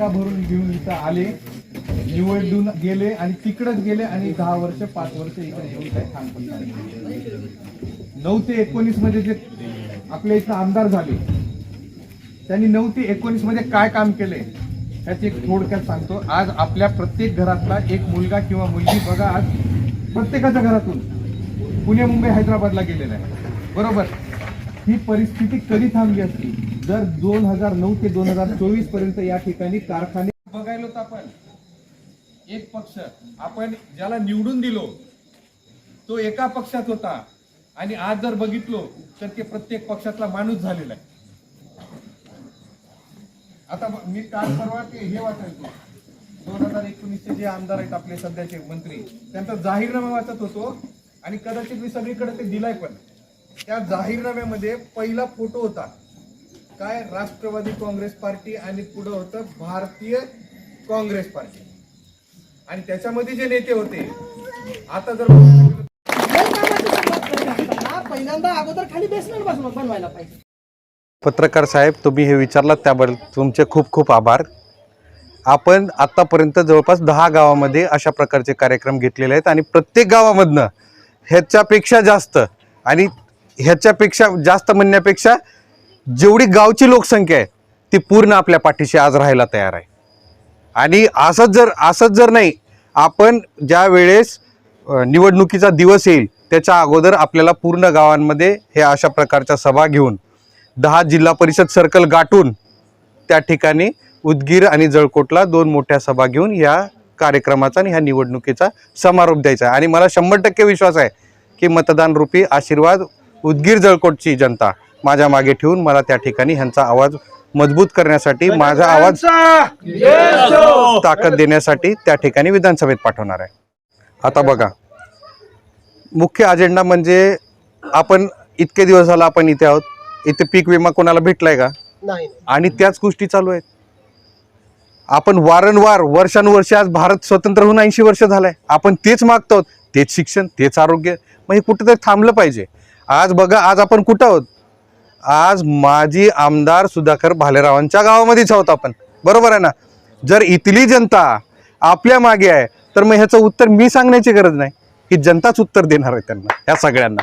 जागा भरून घेऊन इथं आले. निवडून गेले आणि तिकडच गेले आणि दहा वर्ष पाच वर्ष इकडे येऊन काही काम पण नऊ ते एकोणीसमध्ये जे आपल्या इथं आमदार झाले त्यांनी नऊ ते एकोणीसमध्ये काय काम केले त्याची एक थोडक्यात सांगतो. आज आपल्या प्रत्येक घरातला एक मुलगा किंवा मुलगी बघा आज प्रत्येकाच्या घरातून पुणे मुंबई हैदराबादला गेलेला आहे. बरोबर? ही परिस्थिती कधी थांबली असती? दर दोन हजार नऊ ते दोन हजार चोवीसपर्यंत या ठिकाणी कारखाने बघायलो आपण. एक पक्ष आपण ज्याला निवडून दिलो तो एका पक्षात होता. आणि आज जर बघितलो तर ते प्रत्येक पक्षातला माणूस झालेला आहे. आता मी काल परवा ते हे वाचायचो. दोन हजार एकोणीसचे जे आमदार आहेत आपले सध्याचे मंत्री त्यांचा जाहीरनामा वाचत होतो. आणि कदाचित मी सगळीकडे ते दिलाय पण. त्या जाहीरनाम्यामध्ये पहिला फोटो होता. काय राष्ट्रवादी काँग्रेस पार्टी आणि पुढं होतं भारतीय काँग्रेस पार्टी. आणि त्याच्यामध्ये जे नेते होते आता जर पहिल्यांदा अगोदर खाली बेसमेंट बनवायला पाहिजे. पत्रकार साहेब तुम्ही हे विचारलात त्याबद्दल तुमचे खूप खूप आभार. आपण आत्तापर्यंत जवळपास दहा गावामध्ये अशा प्रकारचे कार्यक्रम घेतलेले आहेत आणि प्रत्येक गावामधनं ह्याच्यापेक्षा जास्त आणि ह्याच्यापेक्षा जास्त म्हणण्यापेक्षा जेवढी गावची लोकसंख्या आहे ती पूर्ण आपल्या पाठीशी आज राहायला तयार आहे. आणि असंच जर असंच जर नाही आपण ज्या वेळेस निवडणुकीचा दिवस येईल त्याच्या अगोदर आपल्याला पूर्ण गावांमध्ये हे अशा प्रकारच्या सभा घेऊन दहा जिल्हा परिषद सर्कल गाठून त्या ठिकाणी उदगीर आणि जळकोटला दोन मोठ्या सभा घेऊन या कार्यक्रमाचा आणि ह्या निवडणुकीचा समारोप द्यायचा आहे. आणि मला शंभर टक्के विश्वास आहे की मतदान रूपी आशीर्वाद उदगीर जळकोटची जनता माझ्या मागे ठेवून मला त्या ठिकाणी ह्यांचा आवाज मजबूत करण्यासाठी माझा आवाज ताकद देण्यासाठी त्या ठिकाणी विधानसभेत पाठवणार आहे. आता बघा मुख्य अजेंडा म्हणजे आपण इतके दिवस झाला आपण इथे आहोत इथे पीक विमा कोणाला भेटलाय का? नाही. आणि त्याच गोष्टी चालू आहेत. आपण वारंवार वर्षानुवर्षे आज भारत स्वतंत्र होऊन ऐंशी वर्ष झालंय. आपण तेच मागतो तेच शिक्षण तेच आरोग्य मग हे कुठेतरी थांबलं पाहिजे. आज बघा आज आपण कुठं आहोत? आज माजी आमदार सुधाकर भालेरावांच्या गावामध्येच आहोत आपण. बरोबर आहे ना? जर इथली जनता आपल्या मागे आहे तर मग ह्याचं उत्तर मी सांगण्याची गरज नाही. ही जनताच उत्तर देणार आहे त्यांना ह्या सगळ्यांना.